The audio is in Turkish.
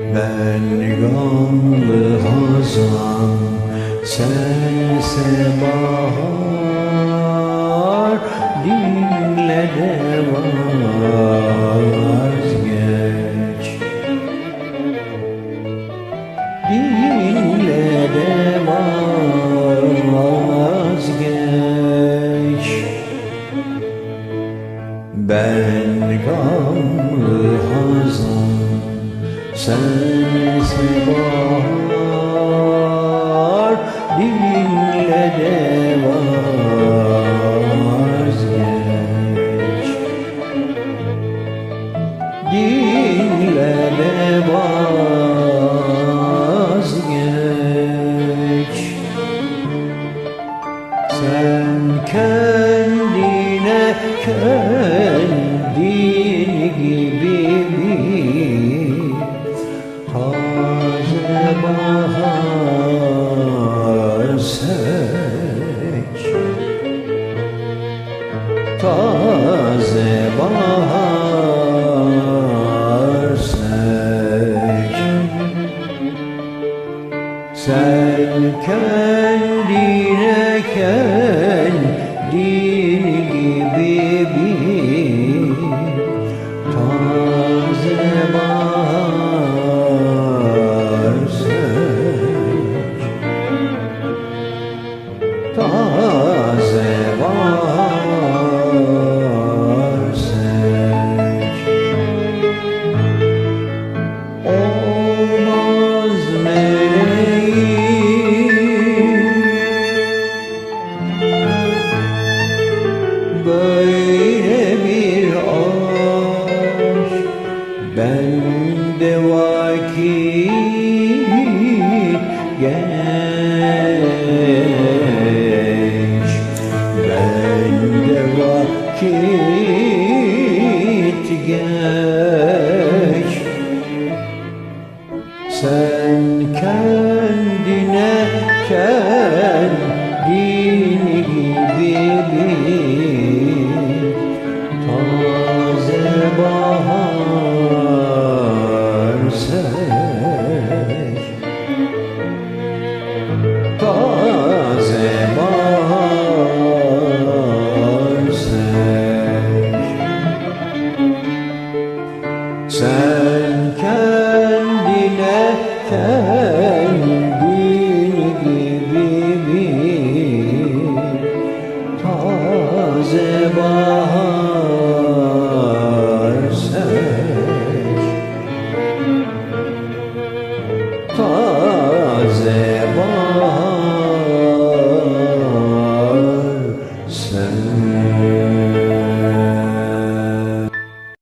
Ben gamlı hazan Sense bahar Dinle de vazgeç. Dinle Sense bahar Dinle de vazgeç. Dinle de vazgeç. Sen kendine kendin Taze bahar seç. Sen kendine kendin deu aqui. Sen kendine kendin gibi bir taze bahar